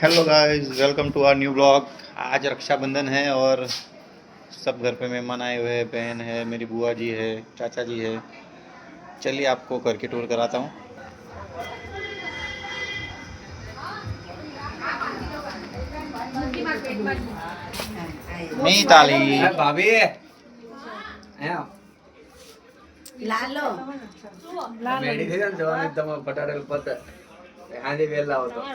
Hello guys welcome to our new blog आज रक्षाबंधन है और सब घर पे मेहमान आए हुए हैं बहन है मेरी बुआ जी है चाचा जी है। चलिए आपको करके टूर कराता हूँ। ताली भाभी। लालो। लालो मेडिसिन जवान एकदम पटारेल पता હાજે વેલા આવતો.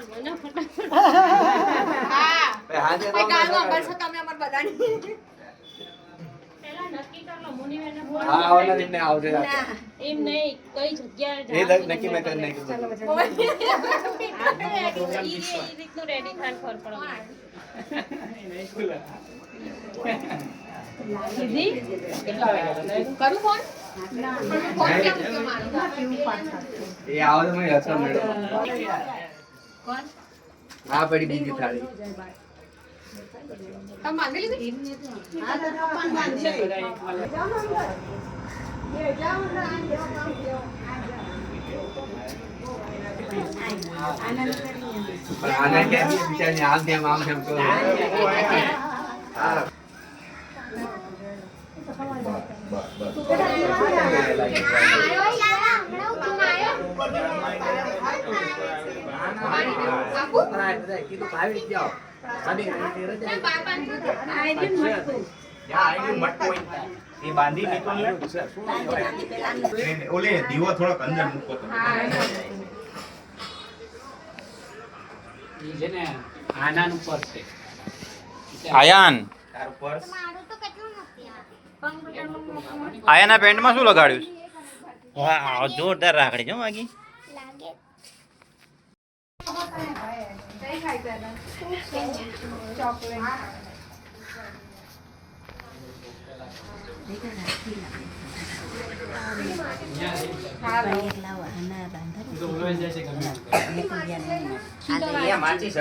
હાજે હા આવવાના જ એમને આવજે રાતે. એમ નહીં કઈ જગ્યાએ એ દ- નક્કી મેં કરી નાખ્યું ઈ એ રીતનું રેડી થાન ખબર પડે કરું ફોન એ આવો તો મને હસવા મળ્યો હા પડી બીજી થાળી. પણ આને કે બિચારી આમ તેમ આમ તેમ તો બાંધી ઓલે દીવો થોડોક અંદર મૂકો આયાન આયાના પેન્ટમાં શું લગાડ્યું વાહ જોરદાર રાખડી છે માગી માચીસ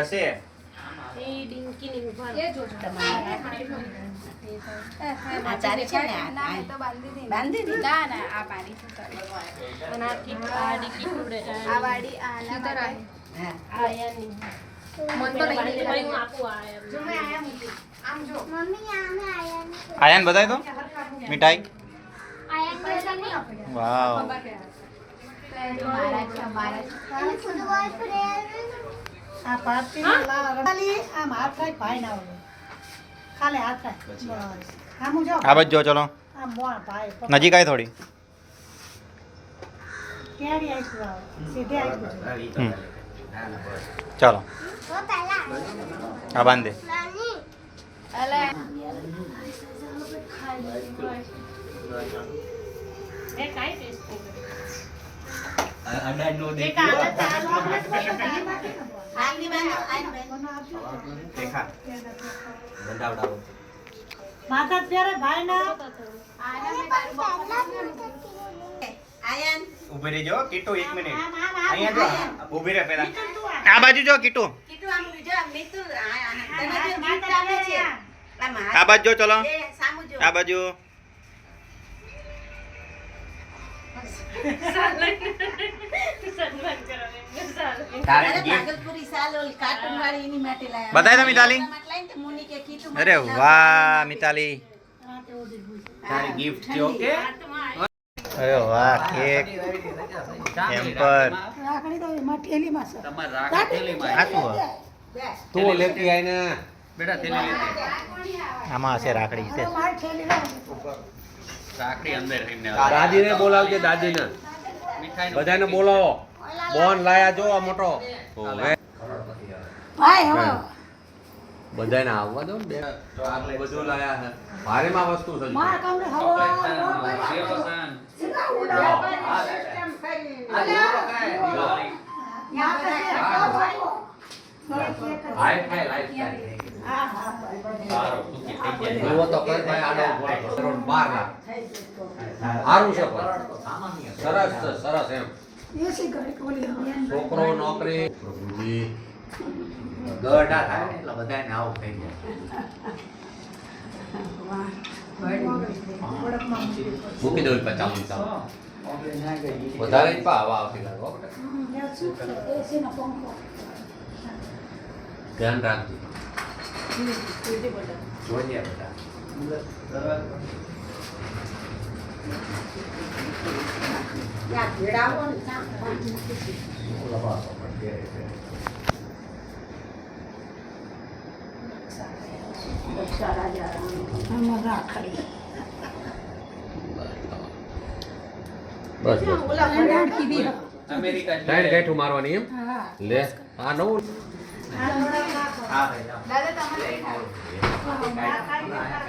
એ ડિંકી ની ઊભા આ ચારે છે ને આ- આ બાંધી દીધી અને આ કીટ આ ડિંકી ઉડે આ વાડી હા. મન તો લઈ ભાઈ હું આપું આ એમ. આયાન બતાય તો? મીઠાઈ? વાવ. આ પાટી ખાલી આમ હાથ થાય ભાઈ ના હોય. ખાલી હાથ થાય. આમ જો આ બજો ચલો. આમ મોણ ભાઈ નજીક આવી થોડી. કેરી આવો સીધે હમ. ચાલો. આ બાંધે. એ કાઈ ટેસ્ટ કરે. આ ડાડ નો આગલી ભાઈ ના ઊભી રહેજો કીટુ એક મિનિટ. અહીંયા જો ઊભી રહે પેલા. આ. બાજુ જો કીટુ. કીટુ આમ જો મીતુ આ- બાજુ જો ચલો. આ બાજુ. સન્માન કરો સારું. બતાય તો મિતાલી. અરે વાહ મિતાલી. તારી ગિફ્ટ છે ઓકે? અરે વાહ કેક. હેમ્પર રાખડી તો એમાં ઠેલીમાં છે આ શું હે? તું લેતી આય ને. આમાં હશે રાખડી છે. દાદીને બોલાવજે દાદીને. બધાને બોલાવો. બોન લાયા જો આ મોટો. હવે. ભાઈ હવે. બધાને આવવા દો ને બધું લાયા છે. ભારેમાં વસ્તુ છે. મારા કામને સરસ સરસ એમ. છોકરો નોકરી પ્રભુજી ગઢા થાય ને એટલે બધાને આવું થઈ જાય મૂકી દઉં પચાસ પચાસ વધારે જ પા હવા આવતી લાગે હો બેટા. એસી નો પંખો ધ્યાન રાખજો જોઈએ બેટા આમાં રાખડી બસ બસ આ લાડકી બી સાઈડ ગાંઠું મારવાની એમ હા લે આ નવું આ થોડા રાખો. દાદા તમારે કઈ ખાવું?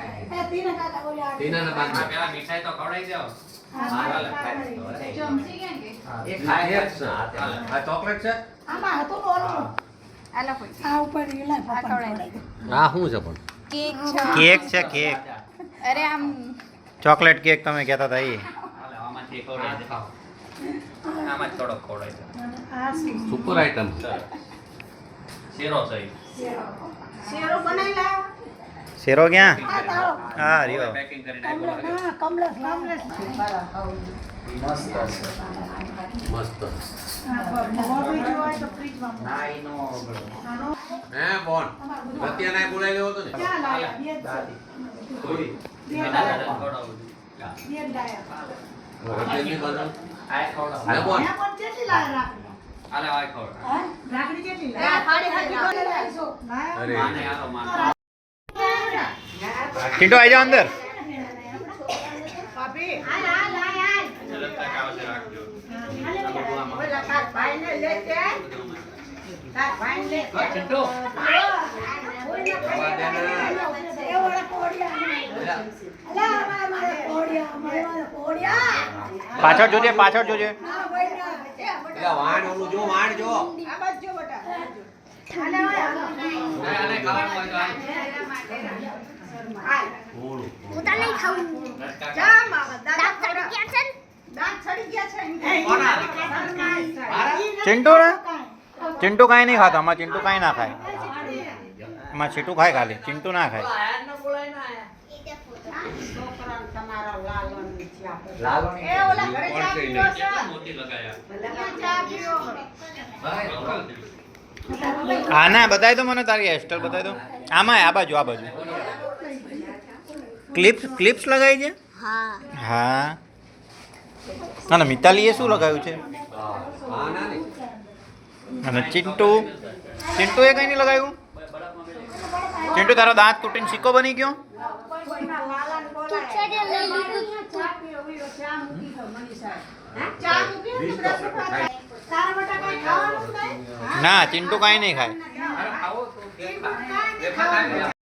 એ તીને ના ઓલી પેલા મીઠાઈ તો ખવડાવી દો ચોકલેટ છે. આ શું છે પણ? કેક કેક છે કેક. અરે આમ ચોકલેટ કેક તમે કહેતા હતા એ? સુપર આઈટમ શીરો છે શેરો. બનાવી. શેરો ક્યાં હા રહ્યો. મસ્ત હા, મોરબી જેવું હોય તો ફ્રીજમાં મૂકો. આનો હે બોન તમારે બધું સત્યાનાય બોલાવી લેવો તો ને ક્યાં લાયા? બે જ છે. થોડી. બે દાદા લાયા. ખવડાવું. બે જ લાયા. હોટેલની બાજુ આ ખવડાવું. હે બોન મેં પણ કેટલી રાખડી? રાખડી કેટલી? લાયા? અરે માને હાલો, માને. ચિંટુ આવી જાઓ અંદર પાછળ જોજે ઓલા. પાછળ જોજે પાછળ જોજે હા, બેટા. જો કોના? ચિંટુ ને ચિંટુ કાંઈ નહીં ખાતો આમાં ચિંટુ કાંઈ ના ખાય. એમાં ચીટુ ખાય ખાલી ચિંટુ ના ખાય. મોતી લગાયા. હા ના બતાવી દો મને તારી હેરસ્ટાઈલ બતાવી દો. આમાં આ બાજુ આ બાજુ. ક્લિપ્સ ક્લિપ્સ લગાવી છે? હા. ના ના મિતાલીએ શું લગાવ્યું છે? અને ચિંટુ? ચિંટુએ કંઈ નહીં લગાવ્યું? ચિંટુ તારો દાંત તૂટીને સિક્કો બની ગયો? ના ચિંટુ કાંઈ નહીં ખાય.